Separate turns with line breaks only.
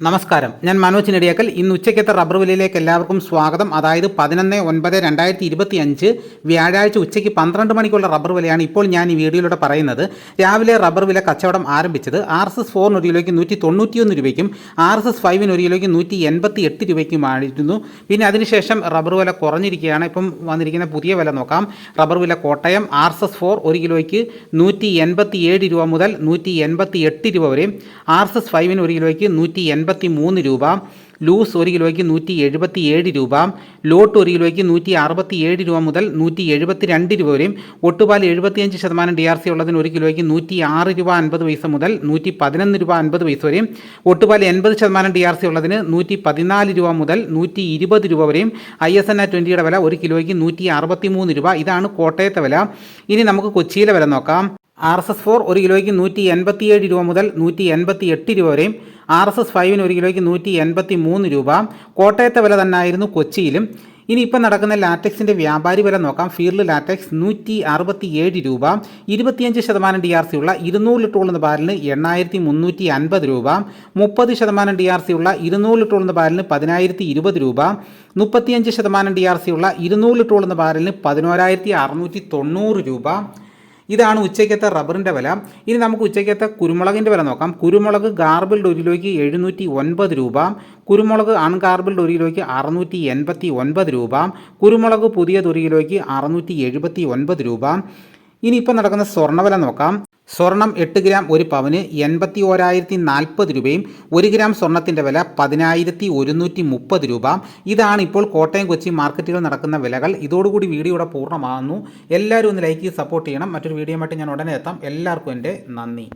നമസ്കാരം. ഞാൻ മനോജ് നെടിയാക്കൽ. ഇന്ന് ഉച്ചയ്ക്കത്തെ റബ്ബർ വിലയിലേക്ക് എല്ലാവർക്കും സ്വാഗതം. അതായത് പതിനൊന്ന് ഒൻപത് രണ്ടായിരത്തി ഇരുപത്തി അഞ്ച് വ്യാഴാഴ്ച ഉച്ചയ്ക്ക് പന്ത്രണ്ട് മണിക്കുള്ള റബ്ബർ വിലയാണ് ഇപ്പോൾ ഞാൻ ഈ വീഡിയോയിലൂടെ പറയുന്നത്. രാവിലെ റബ്ബർ വില കച്ചവടം ആരംഭിച്ചത് ആർ എസ് എസ് ഫോറിന് ഒരു കിലോയ്ക്ക് നൂറ്റി തൊണ്ണൂറ്റിയൊന്ന് രൂപയ്ക്കും ആർ എസ് എസ് ഫൈവിന് ഒരു കിലോയ്ക്ക് നൂറ്റി എൺപത്തി എട്ട് രൂപയ്ക്കുമായിരുന്നു. പിന്നെ അതിനുശേഷം റബ്ബർ വില കുറഞ്ഞിരിക്കുകയാണ്. ഇപ്പം വന്നിരിക്കുന്ന പുതിയ വില നോക്കാം. റബ്ബർ വില Kottayam R S S four ഒരു കിലോയ്ക്ക് നൂറ്റി എൺപത്തി ഏഴ് രൂപ മുതൽ നൂറ്റി എൺപത്തി എട്ട് രൂപ വരെയും ആർ എസ് എസ് ഫൈവിന് ഒരു കിലോയ്ക്ക് നൂറ്റി എൺപത്തി മൂന്ന് രൂപ ലൂസ് ഒരു കിലോയ്ക്ക് നൂറ്റി എഴുപത്തി ഏഴ് രൂപ ലോട്ട് ഒരു കിലോയ്ക്ക് നൂറ്റി അറുപത്തി ഏഴ് രൂപ മുതൽ നൂറ്റി എഴുപത്തി രണ്ട് രൂപ വരെയും ഒട്ടുപാൽ എഴുപത്തിയഞ്ച് ശതമാനം ഡി ആർ സി ഉള്ളതിന് ഒരു കിലോയ്ക്ക് നൂറ്റി ആറ് രൂപ അൻപത് പൈസ മുതൽ നൂറ്റി പതിനൊന്ന് രൂപ അൻപത് പൈസ വരെയും ഒട്ടുപാൽ എൺപത് ശതമാനം ഡി ആർ സി ഉള്ളതിന് നൂറ്റി പതിനാല് രൂപ മുതൽ നൂറ്റി ഇരുപത് രൂപ വരെയും ഐ എസ് എൻ ആ ട്വന്റിയുടെ വില ഒരു കിലോയ്ക്ക് നൂറ്റി അറുപത്തി മൂന്ന് രൂപ. ഇതാണ് കോട്ടയത്തെ വില. ഇനി നമുക്ക് കൊച്ചിയിലെ വില നോക്കാം. ആർ എസ് എസ് ഫോർ ഒരു കിലോയ്ക്ക് നൂറ്റി എൺപത്തിയേഴ് രൂപ മുതൽ നൂറ്റി എൺപത്തി എട്ട് രൂപ വരെയും ആർ എസ് എസ് ഫൈവിന് ഒരു കിലോയ്ക്ക് നൂറ്റി എൺപത്തി മൂന്ന് രൂപ. കോട്ടയത്തെ വില തന്നെയായിരുന്നു കൊച്ചിയിലും. ഇനി ഇപ്പം നടക്കുന്ന ലാറ്റക്സിന്റെ വ്യാപാരി വില നോക്കാം. ഫീൽഡ് ലാറ്റക്സ് നൂറ്റി അറുപത്തി ഏഴ് രൂപ. ഇരുപത്തിയഞ്ച് ശതമാനം ഡി ആർ സി ഉള്ള ഇരുന്നൂറ് ലിറ്റർ ഉള്ള ബാരലിന് എണ്ണായിരത്തി മുന്നൂറ്റി അൻപത് രൂപ. മുപ്പത് ശതമാനം ഡി ആർ സി ഉള്ള ഇരുന്നൂറ് ലിറ്റർ ഉള്ള ബാരലിന് പതിനായിരത്തി ഇരുപത് രൂപ. മുപ്പത്തിയഞ്ച് ശതമാനം ഡി ആർ സി ഉള്ള ഇരുന്നൂറ് ലിറ്റർ ഉള്ള ബാരലിന് പതിനോരായിരത്തി അറുന്നൂറ്റി തൊണ്ണൂറ് രൂപ. ഇതാണ് ഉച്ചയ്ക്കത്തെ റബ്ബറിന്റെ വില. ഇനി നമുക്ക് ഉച്ചയ്ക്കത്തെ കുരുമുളകിന്റെ വില നോക്കാം. കുരുമുളക് ഗാർബിൾഡ് ഒരു കിലോയ്ക്ക് എഴുന്നൂറ്റി ഒൻപത് രൂപ. കുരുമുളക് അൺഗാർബിൾഡ് ഒരു കിലോയ്ക്ക് അറുന്നൂറ്റി എൺപത്തി ഒൻപത് രൂപ. കുരുമുളക് പുതിയത് ഒരു കിലോയ്ക്ക് അറുന്നൂറ്റി എഴുപത്തി ഒൻപത് രൂപ. ഇനി ഇപ്പം നടക്കുന്ന സ്വർണവില നോക്കാം. സ്വർണം എട്ട് ഗ്രാം ഒരു പവന് എൺപത്തി ഓരായിരത്തി നാൽപ്പത് രൂപയും ഒരു ഗ്രാം സ്വർണത്തിന്റെ വില പതിനായിരത്തി ഒരുന്നൂറ്റി മുപ്പത് രൂപ. ഇതാണ് ഇപ്പോൾ കോട്ടയം കൊച്ചി മാർക്കറ്റുകൾ നടക്കുന്ന വിലകൾ. ഇതോടുകൂടി വീഡിയോ ഇവിടെ പൂർണമാകുന്നു. എല്ലാവരും ഒന്ന് ലൈക്ക് ചെയ്ത് സപ്പോർട്ട് ചെയ്യണം. മറ്റൊരു വീഡിയോ ആയിട്ട് ഞാൻ ഉടനെ എത്താം. എല്ലാവർക്കും എന്റെ നന്ദി.